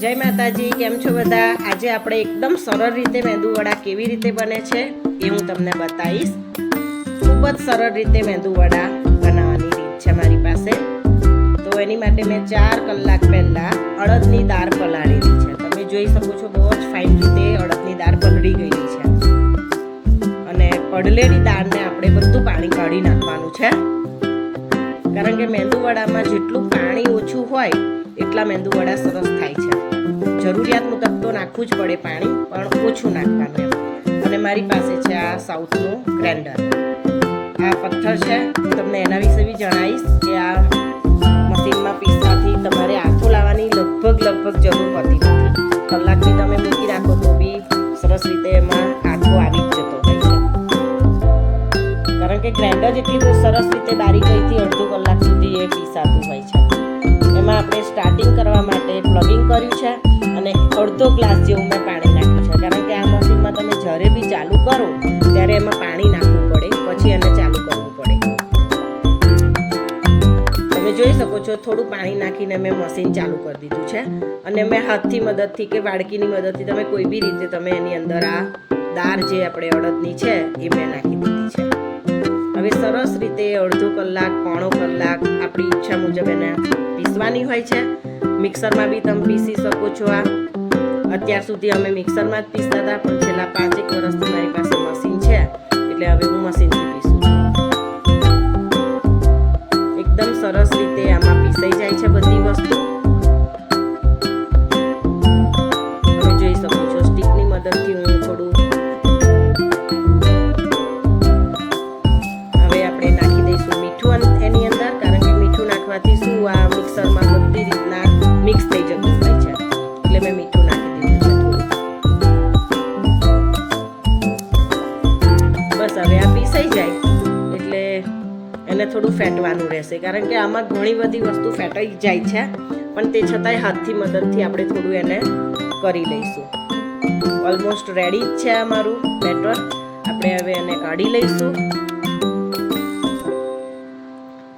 જય માતાજી, કેમ છો બધા? આજે આપણે એકદમ સરળ રીતે મેંદુવડા કેવી રીતે બને છે એ હું તમને બતાવીશ. ખૂબ જ સરળ રીતે મેંદુવડા બનાવવાની રીત છે મારી પાસે. તો એની માટે મેં ચાર કલાક પહેલાં અડદની દાળ પલાળેલી છે. તમે જોઈ શકો છો બહુ જ ફાઇન રીતે અડદની દાળ પલળી ગયેલી છે. અને પડલેલી દાળને આપણે બધું પાણી કાઢી નાખવાનું છે. કારણ કે મેંદુવડામાં જેટલું પાણી ઓછું હોય, એટલા મેંદુવડા સરસ થાય છે. જરૂરિયાત તક તો નાખવું જ પડે પાણી, પણ ઓછું નાખવાનું એમ. અને મારી પાસે છે આ સાઉથનું ગ્રેન્ડર. આ પથ્થર છે, હું તમને એના વિશે બી જણાવીશ કે આ મશીનમાં પીસવાથી તમારે આંખો લાવવાની લગભગ લગભગ જરૂર પડતી નથી. કલાકથી તમે મૂકી રાખો તો બી સરસ રીતે એમાં આથો આવી જ જતો હોય છે. કારણ કે ગ્રાઇન્ડર જેટલી બહુ સરસ રીતે બારીકાઈથી અડધો કલાક સુધી એ પીસાતું હોય છે. એમાં આપણે સ્ટાર્ટિંગ કરવા માટે પ્લગિંગ કર્યું છે. અને અડધો ગ્લાસ જેવું મેં પાણી નાખ્યું છે. કારણ કે આ મશીનમાં તમે જ્યારે બી ચાલુ કરો, ત્યારે એમાં પાણી નાખવું પડે, પછી એને ચાલુ કરવું પડે. તમે જોઈ શકો છો, થોડું પાણી નાખીને મેં મશીન ચાલુ કરી દીધું છે. અને મેં હાથથી મદદથી કે વાડકીની મદદથી તમે કોઈ બી રીતે તમે એની અંદર આ દાળ જે આપણે અડદની છે, એ મેં નાખી દીધી છે. હવે સરસ રીતે અડધો કલાક, પોણો કલાક આપણી ઈચ્છા મુજબ એને પીસવાની હોય છે. મિક્સરમાં બી તમે પીસી શકો છો આ. અત્યાર સુધી અમે મિક્સરમાં જ પીસતા હતા, પણ છેલ્લા પાંચેક વર્ષથી મારી પાસે મશીન છે, એટલે હવે હું મશીનથી પીસું એકદમ સરસ રીતે આમાં પીસાઈ જાય છે બધી વસ્તુ. એને થોડું ફેટવાનું રહેશે, કારણ કે આમાં ઘણી બધી વસ્તુ ફેટાઈ જાય છે, પણ તે છતાંય હાથથી, મદદથી આપણે થોડું એને કરી લઈશું. ઓલમોસ્ટ રેડી જ છે અમારું બેટર. આપણે હવે એને કાઢી લઈશું.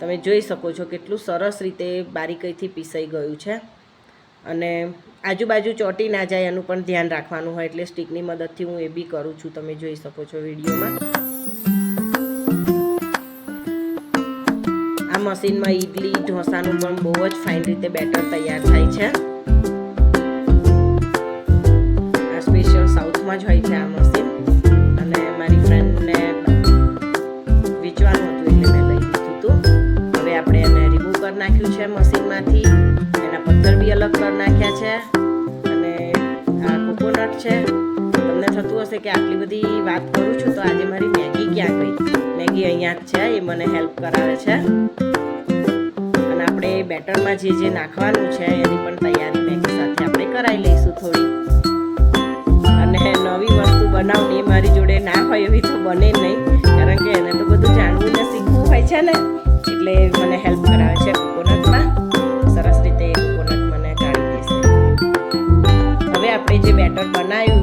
તમે જોઈ શકો છો કેટલું સરસ રીતે બારીકાઈથી પીસાઈ ગયું છે. અને આજુબાજુ ચોટી ના જાય એનું પણ ધ્યાન રાખવાનું હોય, એટલે સ્ટીકની મદદથી હું એ બી કરું છું. તમે જોઈ શકો છો વિડીયોમાં. મશીનમાં ઈડલી, ઢોસાનું પણ બહુ જ ફાઇન રીતે બેટર તૈયાર થાય છે. આ સ્પેશિયલ સાઉથમાં જ હોય છે આ મશીન. અને મારી ફ્રેન્ડને વેચવાનું હતું એટલે મેં લઈ લીધું હતું હવે આપણે એને રિમૂવ કરી નાખ્યું છે મશીનમાંથી એના પથ્થર બી અલગ કરી નાખ્યા છે. અને આ કોકોનટ છે. તમને થતું હશે કે આટલી બધી વાત કરું છું, તો આજે મારી મેગી ક્યાં ગઈ? મેગી અહીંયા જ છે, એ મને હેલ્પ કરાવે છે. આપણે બેટરમાં જે જે નાખવાનું છે એની પણ તૈયારી મેગી સાથે આપણે કરાવી લઈશું થોડી. અને નવી વસ્તુ બનાવની એ મારી જોડે ના હોય એવી તો બને નહીં, કારણ કે એને તો બધું જાણવું ને શીખવું હોય છે ને, એટલે મને હેલ્પ કરાવે છે કોકોનટમાં. સરસ રીતે કોકોનટ મને કાઢી દેશે. હવે આપણે જે બેટર બનાવ્યું,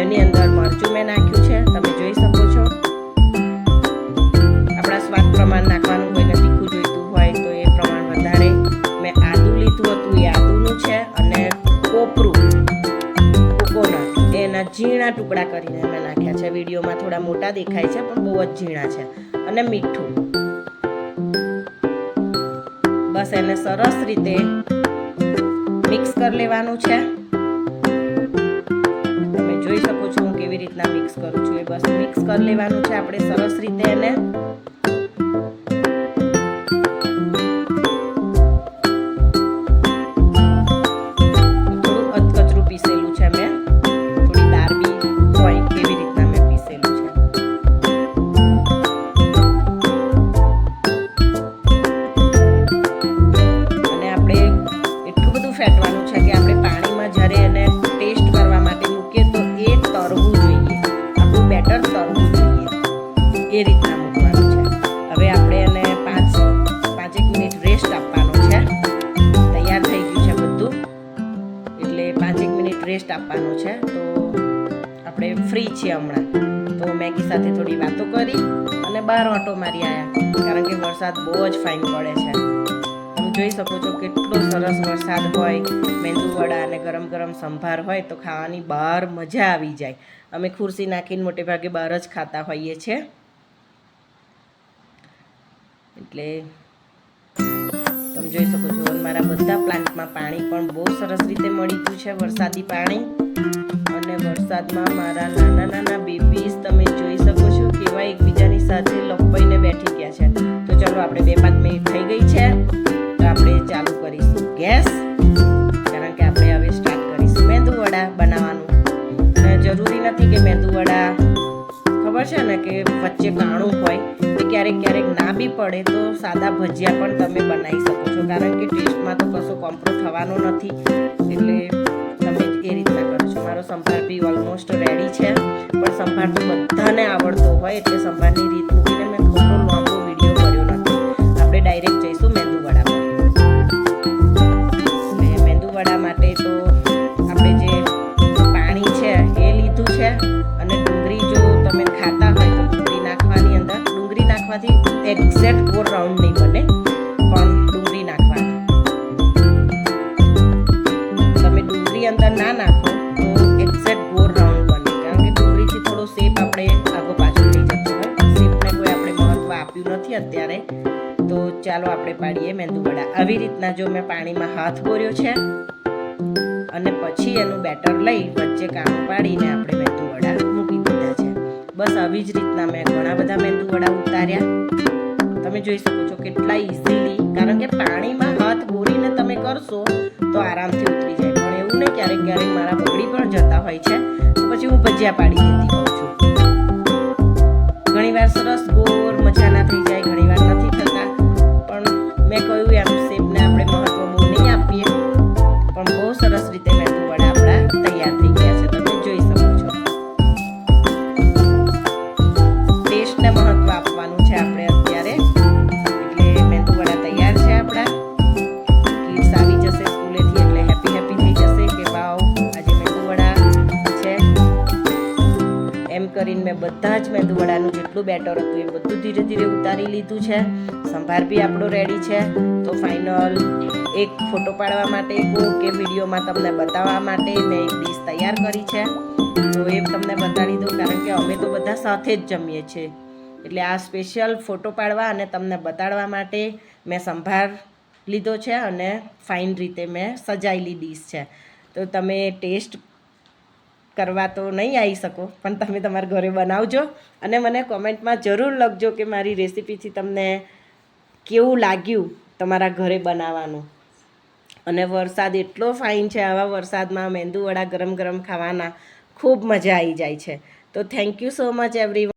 એની અંદર મરચું મેં નાખ્યું છે, તમે જોઈ શકો છો. આપણા સ્વાદ પ્રમાણ નાખવાનું હોય ને તીખું જોઈતું એના ઝીણા ટુકડા કરીને મેં નાખ્યા છે. વિડીયોમાં થોડા મોટા દેખાય છે, પણ બહુ જ ઝીણા છે. અને મીઠું. બસ એને સરસ રીતે મિક્સ કરી લેવાનું છે. તમે જોઈ શકો છો હું કેવી રીતના મિક્સ કરું છું. એ બસ મિક્સ કરી લેવાનું છે. આપણે સરસ રીતે એને એ રીતના મૂકવાનું છે. હવે આપણે એને પાંચ પાંચેક મિનિટ રેસ્ટ આપવાનો છે. તૈયાર થઈ ગયું છે બધું. એટલે પાંચેક મિનિટ રેસ્ટ આપવાનો છે. તો આપણે ફ્રી છીએ હમણાં. તો મેગી સાથે થોડી વાતો કરી અને બહાર ઓટો મારી આવ્યા કારણ કે વરસાદ બહુ જ ફાઇન પડે છે. જોઈ શકો છો કેટલો સરસ વરસાદ હોય, મેંદુ વડા અને ગરમ ગરમ સંભાર હોય તો ખાવાની બહાર મજા આવી જાય. અમે ખુરશી નાખીને મોટે ભાગે બહાર જ ખાતા હોઈએ છીએ. એટલે તમે જોઈ શકો છો અને મારા બધા પ્લાન્ટમાં પાણી પણ બહુ સરસ રીતે મળી ગયું છે, વરસાદી પાણી. અને વરસાદમાં મારા નાના નાના બેબીઝ તમે જોઈ શકો છો કેવા એકબીજાની સાથે લપાઈને બેઠી ગયા છે. તો ચલો આપણે બે પાંચ મિનિટ થઈ ગઈ છે. તો આપણે ચાલુ કરીશું ગેસ, કારણ કે આપણે હવે સ્ટાર્ટ કરીશું મેંદુ વડા બનાવવાનું જરૂરી નથી કે મેંદુ વડા ખબર છે ને કે વચ્ચે કાણું હોય એ ક્યારેક ક્યારેક ના બી પડે, તો સાદા ભજીયા પણ તમે બનાવી શકો છો. કારણ કે ટેસ્ટમાં તો કશો કોમ્પ્રો થવાનો નથી. એટલે તમે એ રીતના કરો છો. મારો સંભાર બી ઓલમોસ્ટ રેડી છે. પણ સંભાર તો બધાને આવડતો હોય, એટલે સંભારની રીત મૂકીને મેં થોડો લાંબો વીડિયો કર્યો નથી. આપણે ડાયરેક્ટ જઈશું. નાખવાથી એક્ઝેક્ટ ગોળ રાઉન્ડ નહીં બને, પણ ડુંગળી નાખવાની. તમે ડુંગળી અંદર ના નાખો તો એક્ઝેક્ટ ગોળ રાઉન્ડ બને. કારણ કે ડુંગળીથી થોડો શેપ આપણે આગો પાછો થઈ જતો હોય. શેપને કોઈ આપણે મહત્ત્વ આપ્યું નથી અત્યારે. તો ચાલો આપણે પાડીએ મેંદુવડા આવી રીતના જો મેં પાણીમાં હાથ બોર્યો છે, અને પછી એનું બેટર લઈ વચ્ચે કામ પાડીને આપણે મેંદુવડા મૂકી દીધા છે. બસ આવી જ રીતના મેં ઘણા બધા મેંદુવડા ઉતાર્યા. તમે જોઈ શકો છો કેટલા ઇઝીલી કારણ કે પાણીમાં હાથ બોરીને તમે કરશો તો આરામથી ઉતરી જાય. પણ એવું નહીં ક્યારેક ક્યારેક મારા બગડી પણ જતા હોય છે. તો પછી હું ભજીયા પાડી દેતી હોઉં છું. ઘણીવાર સરસ મેં બધા જ મેંદુ વડાનું જેટલું બેટર હતું, એ બધું ધીરે ધીરે ઉતારી લીધું છે. સંભાર બી આપણો રેડી છે. તો ફાઇનલ એક ફોટો પાડવા માટે કે વિડીયોમાં તમને બતાવવા માટે મેં એક ડીશ તૈયાર કરી છે. તો એ તમને બતાડી દઉં, કારણ કે અમે તો બધા સાથે જ જમીએ છીએ. એટલે આ સ્પેશિયલ ફોટો પાડવા અને તમને બતાડવા માટે મેં સંભાર લીધો છે અને ફાઇન રીતે મેં સજાયેલી ડીશ છે. તો તમે ટેસ્ટ કરવા તો નહીં આવી શકો, પણ તમે તમારા ઘરે બનાવજો અને મને કોમેન્ટમાં જરૂર લખજો કે મારી રેસીપીથી તમને કેવું લાગ્યું તમારા ઘરે બનાવવાનું. અને વરસાદ એટલો ફાઇન છે, આવા વરસાદમાં મેંદુવડા ગરમ ગરમ ખાવાના ખૂબ મજા આવી જાય છે. તો thank you so much every